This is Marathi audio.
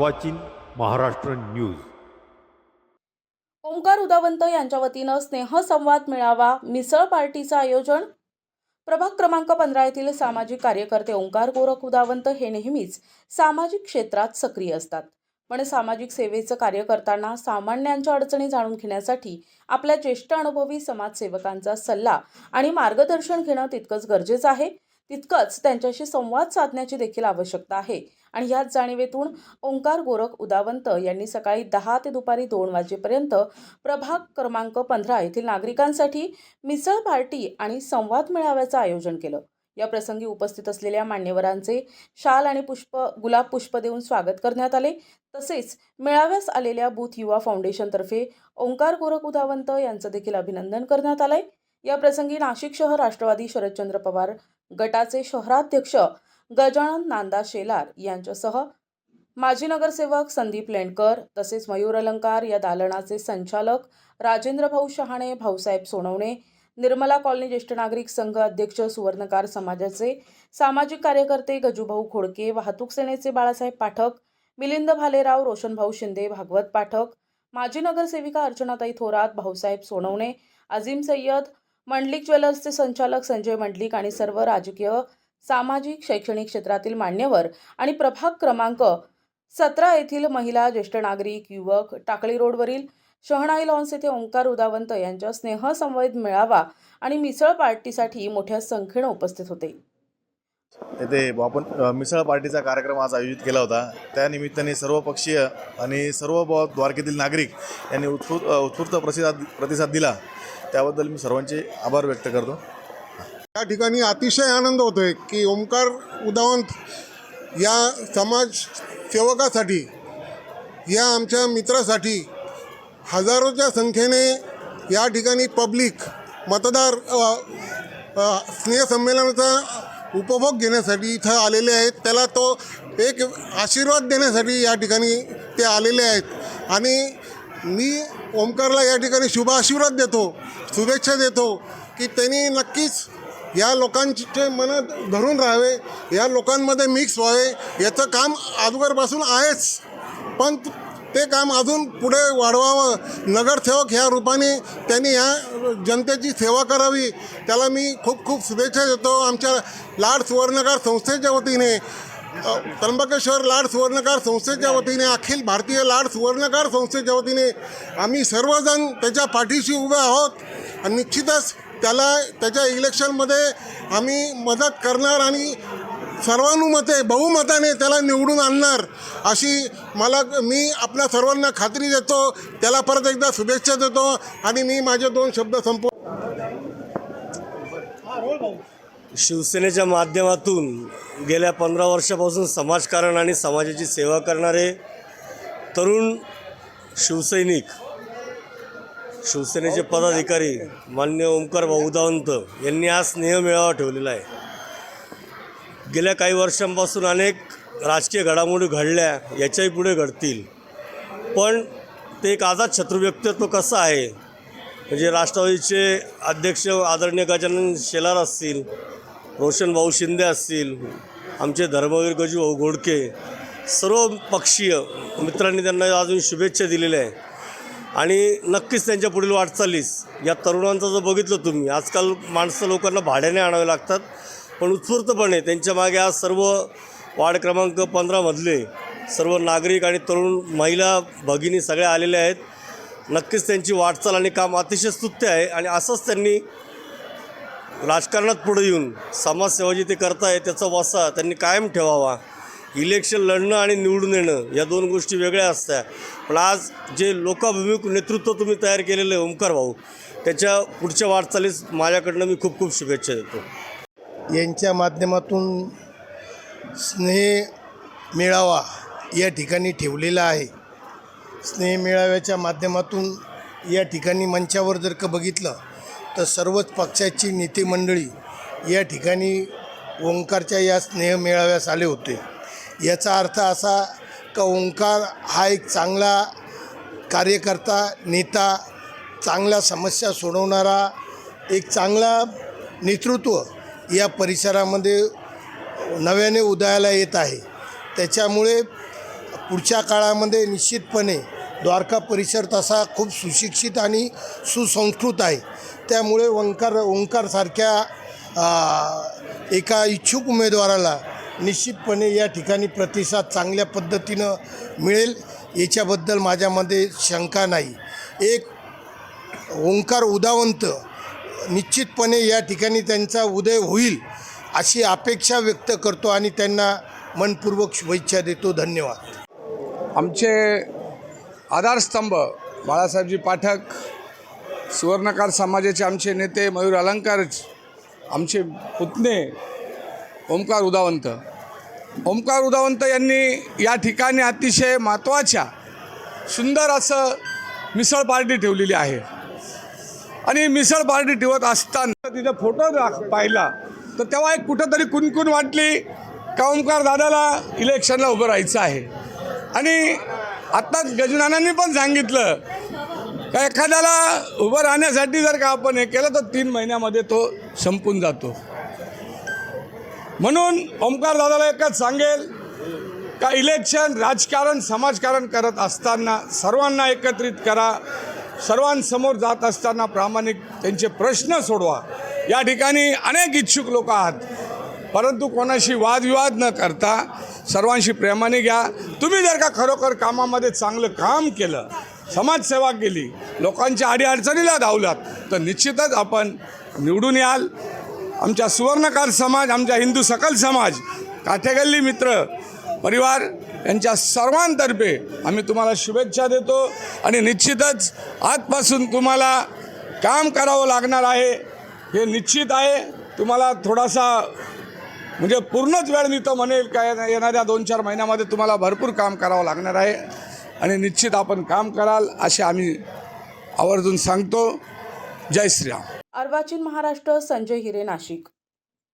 अर्वाचीन महाराष्ट्र न्यूज. ओंकार उदावंत यांच्या वतीनं स्नेहसंवाद मेळावा मिसळ पार्टीचं आयोजन. प्रभाग क्रमांक पंधरा येथील सामाजिक कार्यकर्ते ओंकार गोरख उदावंत हे नेहमीच सामाजिक क्षेत्रात सक्रिय असतात. पण सामाजिक सेवेचं कार्य करताना सामान्यांच्या अडचणी जाणून घेण्यासाठी आपल्या ज्येष्ठ अनुभवी समाजसेवकांचा सल्ला आणि मार्गदर्शन घेणं तितकंच गरजेचं आहे. तितकंच त्यांच्याशी संवाद साधण्याची देखील आवश्यकता आहे. आणि ह्याच जाणीवेतून ओंकार गोरख उदावंत यांनी सकाळी दहा ते दुपारी दोन वाजेपर्यंत प्रभाग क्रमांक पंधरा येथील नागरिकांसाठी मिसळ पार्टी आणि संवाद मेळाव्याचं आयोजन केलं. या प्रसंगी उपस्थित असलेल्या मान्यवरांचे शाल आणि पुष्प गुलाब पुष्प देऊन स्वागत करण्यात आले. तसेच मेळाव्यास आलेल्या बूथ युवा फाउंडेशनतर्फे ओंकार गोरख उदावंत यांचं देखील अभिनंदन करण्यात आलंय. या प्रसंगी नाशिक शहर राष्ट्रवादी शरदचंद्र पवार गटाचे शहराध्यक्ष गजानन नांदा शेलार यांच्यासह माजी नगरसेवक संदीप लेंडकर तसेच मयूर अलंकार या दालनाचे संचालक राजेंद्र भाऊ शहाणे भाऊसाहेब सोनवणे निर्मला कॉलनी ज्येष्ठ नागरिक संघ अध्यक्ष सुवर्णकार समाजाचे सामाजिक कार्यकर्ते गजूभाऊ खोडके वाहतूक सेनेचे बाळासाहेब पाठक मिलिंद भालेराव रोशनभाऊ शिंदे भागवत पाठक माजी नगरसेविका अर्चनाताई थोरात भाऊसाहेब सोनवणे अजिम सय्यद मंडलिक ज्वेलर्सचे संचालक संजय मंडलिक आणि सर्व राजकीय सामाजिक शैक्षणिक क्षेत्रातील मान्यवर आणि प्रभाग क्रमांक सतरा येथील महिला ज्येष्ठ नागरिक युवक टाकळी रोडवरील शहणाई लॉन्स येथे ओंकार उदावंत यांच्या स्नेहसंवेद मेळावा आणि मिसळ पार्टीसाठी मोठ्या संख्येनं उपस्थित होते. येथे आपण मिसळ पार्टीचा कार्यक्रम आज आयोजित केला होता. त्यानिमित्ताने सर्वपक्षीय सर्व पक्षीय आणि सर्व ब द्वारकेतील नागरिक यांनी उत्स्फूर्त अ, उत्स्फूर्त प्रतिसाद प्रतिसाद दिला. त्याबद्दल मी सर्वांचे आभार व्यक्त करतो. या ठिकाणी अतिशय आनंद होतोय की ओंकार उदावंत या समाज सेवकासाठी या आमच्या मित्रासाठी हजारोच्या संख्येने या ठिकाणी पब्लिक मतदार स्नेहसंमेलनाचा उपभोग घेण्यासाठी इथं आलेले आहेत. त्याला तो एक आशीर्वाद देण्यासाठी या ठिकाणी ते आलेले आहेत. आणि मी ओमकारला या ठिकाणी शुभ आशीर्वाद देतो शुभेच्छा देतो की त्यांनी नक्कीच या लोकांचे मन धरून राहावे या लोकांमध्ये मिक्स व्हावे याचं काम अगोदरपासून आहेच. पण ते काम अजून पुढे वाढवावं. नगरसेवक ह्या रूपाने त्यांनी ह्या जनतेची सेवा करावी. त्याला मी खूप खूप शुभेच्छा देतो. आमच्या लाड सुवर्णकार संस्थेच्या वतीने त्र्यंबकेश्वर लाड सुवर्णकार संस्थेच्या वतीने अखिल भारतीय लाड सुवर्णकार संस्थेच्या वतीने आम्ही सर्वजण त्याच्या पाठीशी उभे आहोत. आणि निश्चितच त्याला त्याच्या इलेक्शनमध्ये आम्ही मदत करणार आणि सर्वानुमते बहुमताने त्याला निवडून आणणार अशी मला मी आपल्या सर्वांना खात्री देतो. त्याला परत एकदा शुभेच्छा देतो आणि मी माझे दोन शब्द संपव शिवसेनेच्या माध्यमातून गेल्या पंधरा वर्षापासून समाजकारण आणि समाजाची सेवा करणारे तरुण शिवसैनिक शिवसेनेचे पदाधिकारी मान्य ओंकार भाऊ उदावंत यांनी आज स्नेहमेळावा ठेवलेला आहे. गेल्या काही वर्षांपासून अनेक राजकीय घडामोडी घडल्या याच्याही पुढे घडतील. पण ते एक आझाद शत्रू व्यक्तित्व कसं आहे? म्हणजे राष्ट्रवादीचे अध्यक्ष आदरणीय गजानन शेलार असतील रोशन भाऊ शिंदे असतील आमचे धर्मवीर गजू भाऊ घोडके सर्व पक्षीय मित्रांनी त्यांना अजून शुभेच्छा दिलेल्या आहे आणि नक्कीच त्यांच्या पुढील वाटचालीस या तरुणांचं जर बघितलं तुम्ही आजकाल माणसं लोकांना भाड्याने आणावे लागतात. पण उत्स्फूर्तपणे त्यांच्या मागे आज सर्व वार्ड क्रमांक पंधरामधले सर्व नागरिक आणि तरुण महिला भगिनी सगळ्या आलेल्या आहेत. नक्कीच त्यांची वाटचाल आणि काम अतिशय स्तुत्य आहे आणि असंच त्यांनी राजकारणात पुढे येऊन समाजसेवा जी ते करताय त्याचा वसा त्यांनी कायम ठेवावा. इलेक्शन लढणं आणि निवडून येणं या दोन गोष्टी वेगळ्या असत्या. पण आज जे लोकाभिमुख नेतृत्व तुम्ही तयार केलेलं आहे ओंकार भाऊ त्याच्या पुढच्या वाटचालीस माझ्याकडनं मी खूप खूप शुभेच्छा देतो. यांच्या माध्यमातून स्नेह मेळावा या ठिकाणी ठेवलेला आहे. स्नेह मेळाव्याच्या माध्यमातून या ठिकाणी मंचावर जर का बघितलं तर सर्वच पक्षाची नेते मंडळी या ठिकाणी ओंकारच्या या स्नेह मेळाव्यास आले होते. याचा अर्थ असा का ओंकार हा एक चांगला कार्यकर्ता नेता चांगल्या समस्या सोडवणारा एक चांगला नेतृत्व या परिसरामध्ये नव्याने उदयाला येत आहे. त्याच्यामुळे पुढच्या काळामध्ये निश्चितपणे द्वारका परिसर तसा खूप सुशिक्षित आणि सुसंस्कृत आहे. त्यामुळे ओंकार ओंकारसारख्या एका इच्छुक उमेदवाराला निश्चितपणे या ठिकाणी प्रतिसाद चांगल्या पद्धतीनं मिळेल. याच्याबद्दल माझ्यामध्ये शंका नाही. एक ओंकार उदावंत निश्चितपणे या ठिकाणी त्यांचा उदय होईल अशी अपेक्षा व्यक्त करतो आणि त्यांना मनपूर्वक शुभेच्छा देतो. धन्यवाद. आमचे आधारस्तंभ बाळासाहेबजी पाठक सुवर्णकार समाजाचे आमचे नेते मयूर अलंकार आमचे पुतणे ओंकार उदावंत. ओमकार उदावंत यांनी या ठिकाणी अतिशय महत्त्वाच्या सुंदर असं मिसळ पार्टी ठेवलेली आहे. आणि मिसळ पार्टी ठेवत असताना तिथं फोटो पाहिला. तर तेव्हा एक कुठंतरी कुणकुण वाटली का ओमकार दादाला इलेक्शनला उभं राहायचं आहे. आणि आत्ताच गजनानांनी पण सांगितलं का एखाद्याला उभं राहण्यासाठी जर का आपण हे केलं तर तीन महिन्यामध्ये तो संपून जातो. म्हणून ओमकार दादाला एकच सांगेल का इलेक्शन राजकारण समाजकारण करत असताना सर्वांना एकत्रित करा. सर्वांसमोर जात असताना प्रामाणिक त्यांचे प्रश्न सोडवा. या ठिकाणी अनेक इच्छुक लोक आहात. परंतु कोणाशी वादविवाद न करता सर्वांशी प्रेमाने घ्या. तुम्ही जर का खरोखर कामामध्ये चांगलं काम केलं समाजसेवा केली लोकांच्या अडीअडचणीला धावलात तर निश्चितच आपण निवडून याल. आमच्या सुवर्णकार समाज आमच्या हिंदू सकल समाज काठेगल्ली मित्र परिवार यांच्या सर्वांतर्फे आम्ही तुम्हाला शुभेच्छा देतो आणि निश्चितच आजपासून तुम्हाला काम करावं लागणार आहे. हे निश्चित आहे. तुम्हाला थोडासा म्हणजे पूर्णच वेळ मी तर म्हणेल काय येणाऱ्या दोन चार महिन्यामध्ये तुम्हाला भरपूर काम करावं लागणार आहे. आणि निश्चित आपण काम कराल असे आम्ही आवर्जून सांगतो. जय श्रीराम. अर्वाचीन महाराष्ट्र संजय हिरे नाशिक.